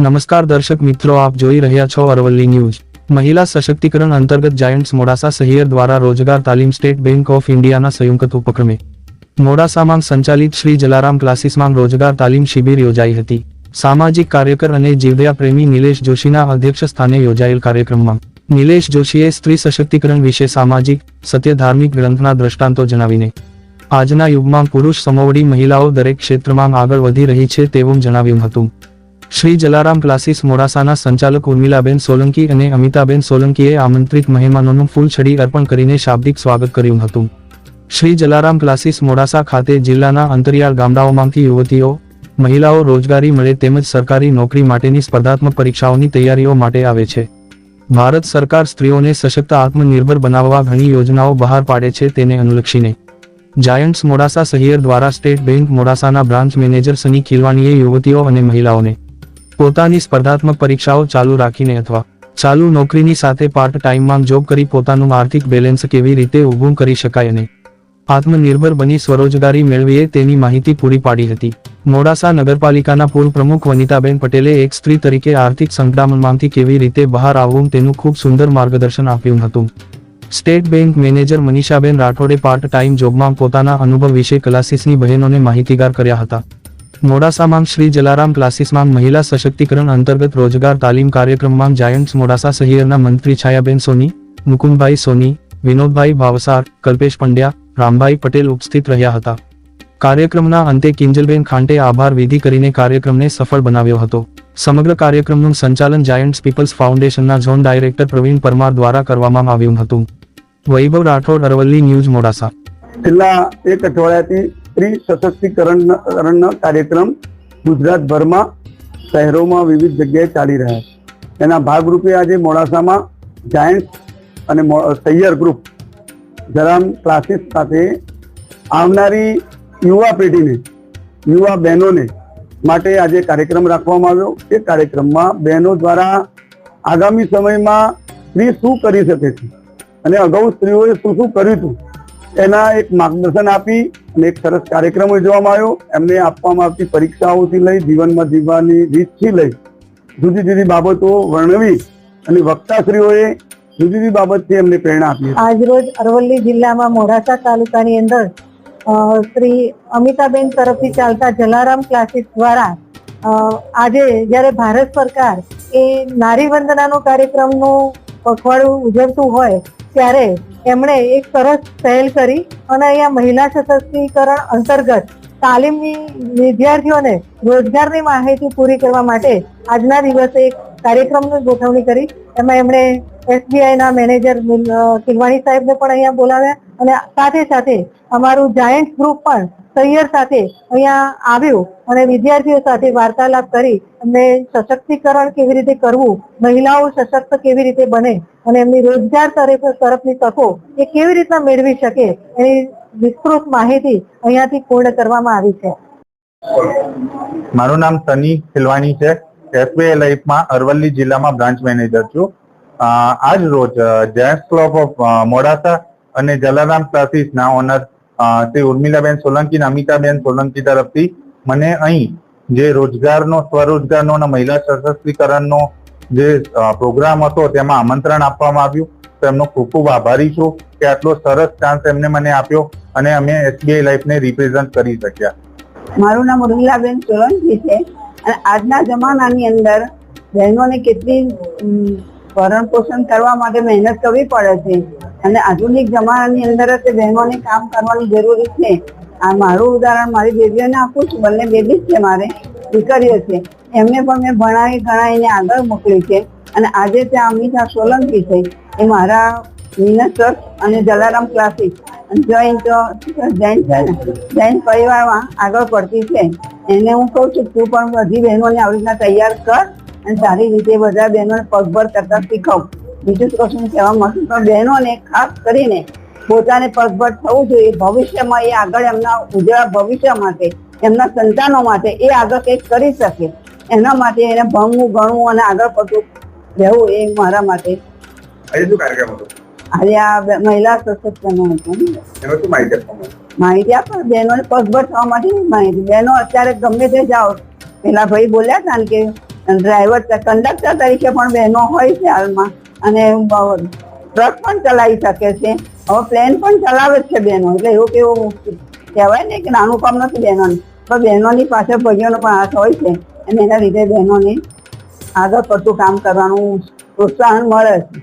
નમસ્કાર દર્શક મિત્રો, આપ જોઈ રહ્યા છો અરવલ્લી ન્યૂઝ. મહિલા સશક્તિકરણ અંતર્ગત જાયન્ટ્સ મોડાસા સહિયર દ્વારા રોજગાર તાલીમ સ્ટેટ બેંક ઓફ ઇન્ડિયાના સંયુક્ત ઉપક્રમે. મોડાસામાં સંચાલિત શ્રી જલારામ ક્લાસીસમાં રોજગાર તાલીમ શિબિર યોજાઈ હતી. સામાજિક કાર્યકર અને જીવદયા પ્રેમી નિલેશ જોશીના અધ્યક્ષ સ્થાને યોજાયેલ કાર્યક્રમમાં. નિલેશ જોશીએ સ્ત્રી સશક્તિકરણ વિશે સામાજિક, સત્ય ધાર્મિક ગ્રંથના દ્રષ્ટાંતો જણાવીને, આજના યુગમાં પુરુષ સમોવડી મહિલાઓ દરેક ક્ષેત્રમાં આગળ વધી રહી છે તેવું જણાવ્યું હતું. શ્રી જલારામ ક્લાસીસ મોડાસાના સંચાલક ઉર્મિલાબેન સોલંકી અને અમિતાબેન સોલંકીએ આમંત્રિત મહેમાનોનું ફૂલછડી અર્પણ કરીને શાબ્દિક સ્વાગત કર્યું હતું. શ્રી જલારામ ક્લાસીસ મોડાસા ખાતે જિલ્લાના અંતરિયાળ ગામડાઓમાંથી યુવતીઓ, મહિલાઓ રોજગારી મળે તેમજ સરકારી નોકરી માટેની સ્પર્ધાત્મક પરીક્ષાઓની તૈયારીઓ માટે આવે છે. ભારત સરકાર સ્ત્રીઓને સશક્ત આત્મનિર્ભર બનાવવા ઘણી યોજનાઓ બહાર પાડે છે તેને અનુલક્ષીને. જાયન્ટ્સ મોડાસા સહિયર દ્વારા સ્ટેટ બેંક મોડાસાના બ્રાન્ચ મેનેજર સની ખીલવાણીએ યુવતીઓ અને મહિલાઓને પોતાની સ્પર્ધાત્મક પરીક્ષાઓ ચાલુ રાખીને અથવા ચાલુ નોકરીની સાથે પાર્ટ ટાઈમમાં જોબ કરી પોતાનું આર્થિક બેલેન્સ કેવી રીતે ઊભું કરી શકાય અને આત્મનિર્ભર બની સ્વરોજગારી મેળવીએ તેની માહિતી પૂરી પાડી હતી. મોડાસા નગરપાલિકાના પૂર્વ પ્રમુખ વનિતાબેન પટેલે એક સ્ત્રી તરીકે આર્થિક સંકડામણમાંથી કેવી રીતે બહાર આવવું તેનું ખૂબ સુંદર માર્ગદર્શન આપ્યું હતું. સ્ટેટ બેંક મેનેજર મનીષાબેન રાઠોડે પાર્ટ ટાઈમ જોબમાં પોતાના અનુભવ વિશે ક્લાસીસની બહેનોને માહિતીગાર કર્યા હતા. મોડાસામાં શ્રી જલારામ ક્લાસીસમાં મહિલા સશક્તિકરણ અંતર્ગત રોજગાર તાલીમ કાર્યક્રમમાં જાયન્ટ્સ મોડાસા સહિયરના મંત્રી છાયાબેન સોની, મુકુંદભાઈ સોની, વિનોદભાઈ ભાવસાર, કલ્પેશ પંડ્યા, રામભાઈ પટેલ ઉપસ્થિત રહ્યા હતા. કાર્યક્રમના અંતે કિંજલબેન ખાંટે આભાર વિધિ કરીને કાર્યક્રમને સફળ બનાવ્યો હતો. સમગ્ર કાર્યક્રમનું સંચાલન જાયન્ટ્સ પીપલ્સ ફાઉન્ડેશનના ઝોન ડાયરેક્ટર પ્રવીણ પરમાર દ્વારા કરવામાં આવ્યું હતું. વૈભવ રાઠોડ અરવલ્લી ન્યૂઝ મોડાસા. છેલ્લા એક અઠવાડિયાથી સ્ત્રી સશક્તિકરણનો કાર્યક્રમ ગુજરાતભરમાં શહેરોમાં વિવિધ જગ્યાએ ચાલી રહ્યા છે. એના ભાગરૂપે આજે મોડાસામાં જાયન્ટ અને તૈયાર ગ્રુપ જરામ ક્લાસીસ સાથે આવનારી યુવા પેઢીને, યુવા બહેનોને માટે આજે કાર્યક્રમ રાખવામાં આવ્યો. એ કાર્યક્રમમાં બહેનો દ્વારા આગામી સમયમાં સ્ત્રી શું કરી શકે છે અને અગાઉ સ્ત્રીઓએ શું શું કર્યું હતું એના એક માર્ગદર્શન આપી અને એક સરસ કાર્યક્રમ યોજવામાં આવ્યો એમને આપવામાં આવતી પરીક્ષાઓથી લઈ, જીવનમાં જીવવાની રીતથી લઈ, જુદી જુદી બાબતો વર્ણવી અને વક્તાશ્રીઓએ જુદી જુદી બાબતથી એમને પ્રેરણા આપી. આજરોજ અરવલ્લી જિલ્લામાં મોડાસા તાલુકાની અંદર શ્રી અમિતાબેન તરફથી ચાલતા જલારામ ક્લાસીસ દ્વારા આજે જ્યારે ભારત સરકાર એ નારી વંદનાનો કાર્યક્રમનું પખવાડું ઉજવતું હોય ત્યારે એમણે એક સરસ પહેલ કરી અને અહીંયા મહિલા સશક્તિકરણ અંતર્ગત તાલીમની વિદ્યાર્થીઓને રોજગારની માહિતી પૂરી કરવા માટે આજના દિવસે એક કાર્યક્રમની ગોઠવણી કરી. એમાં એમણે SBI ના મેનેજર કિલવાણી સાહેબને પણ અહીંયા બોલાવ્યા અને સાથે સાથે અમારું જાયન્ટ ગ્રુપ પણ સૈયર સાથે અહીંયા આવ્યું અને વિદ્યાર્થીઓ સાથે વાર્તાલાપ કરી એમને સશક્તિકરણ કેવી રીતે કરવું, મહિલાઓ સશક્ત કેવી રીતે બને અને એમની રોજગાર તરફ, તરફની તકો એ કેવી રીતના મેળવી શકે એની વિસ્તૃત માહિતી અહીંયાથી પૂર્ણ કરવામાં આવી છે. મારું નામ સની ખિલવાણી છે. એસબીઆઈ લાઈફમાં અરવલ્લી જિલ્લામાં બ્રાન્ચ મેનેજર છું. આજ રોજ જેન્ટ્સ ક્લબ ઓફ મોડાસા અને જલારામ ક્લાસીસના ઓનર શ્રી ઉર્મિલાબેન સોલંકી અમિતાબેન સોલંકી તરફથી મને અહીં જે રોજગારનો, સ્વરોજગારનો અને મહિલા સશક્તિકરણનો જે પ્રોગ્રામ હતો તેમાં આમંત્રણ આપવામાં આવ્યું. તો એમનો ખૂબ ખૂબ આભારી છું કે આટલો સરસ ચાન્સ એમને મને આપ્યો અને અમે એસબીઆઈ લાઈફને રિપ્રેઝન્ટ કરી શક્યા. મારું નામ ઉર્મિલાબેન સોલંકી છે. અને આજના જમાનાની અંદર બહેનોને કેટલી ભરણ પોષણ કરવા માટે મહેનત કરવી પડે છે. અને આધુનિક જમાનાની અંદર જ તે બહેનોને કામ કરવાની જરૂરી છે. આ મારું ઉદાહરણ મારી બેબીઓને આપું છું. બંને બેબી છે મારે. દીકરીઓ છે. એમને પણ મેં ભણાવી ગણાવીને આગળ મોકલી છે. અને આજે ત્યાં અમિતા સોલંકી છે. એ મારા વિનસ સર અને જલારામ ક્લાસિક. જોઈન્ટ જૈન છે ને. જૈન પરિવારમાં આગળ પડતી છે. એને હું કહું છું, તું પણ બધી બહેનોને આવી રીતના તૈયાર કર. અને સારી રીતે બધા બહેનો પગભર કરતા શીખવ. બીજું કશું કહેવા માંગુ? પણ બહેનોને ખાસ કરીને પોતાને પગભર થવું જોઈએ. ભવિષ્યમાં એ આગળ એમના ઉજળા ભવિષ્ય માટે એમના સંતાનો માટે એ આગળ કંઈક કરી શકે. એના માટે એને ભણવું ગણવું અને આગળ પડતું રહેવું એ મારા માટે. આજે આજે આ મહિલા સશક્તિકરણ હતું માહિતી આપો. બહેનોને પગભર થવા માટે માહિતી. બહેનો અત્યારે ગમે તે જાઓ. પેલા ભાઈ બોલ્યા હતા ને કે ડ્રાઈવર કંડક્ટર તરીકે પણ બહેનો હોય છે હાલમાં. અને ટ્રક પણ ચલાવી શકે છે. હવે પ્લેન પણ ચલાવે છે બહેનો. એટલે એવું કેવું કહેવાય ને કે નાનું કામ નથી બહેનોને. પણ બહેનોની પાછળ ભગીઓનો પણ હાથ હોય છે. અને એના લીધે બહેનોને આગળ પડતું કામ કરવાનું પ્રોત્સાહન મળે છે.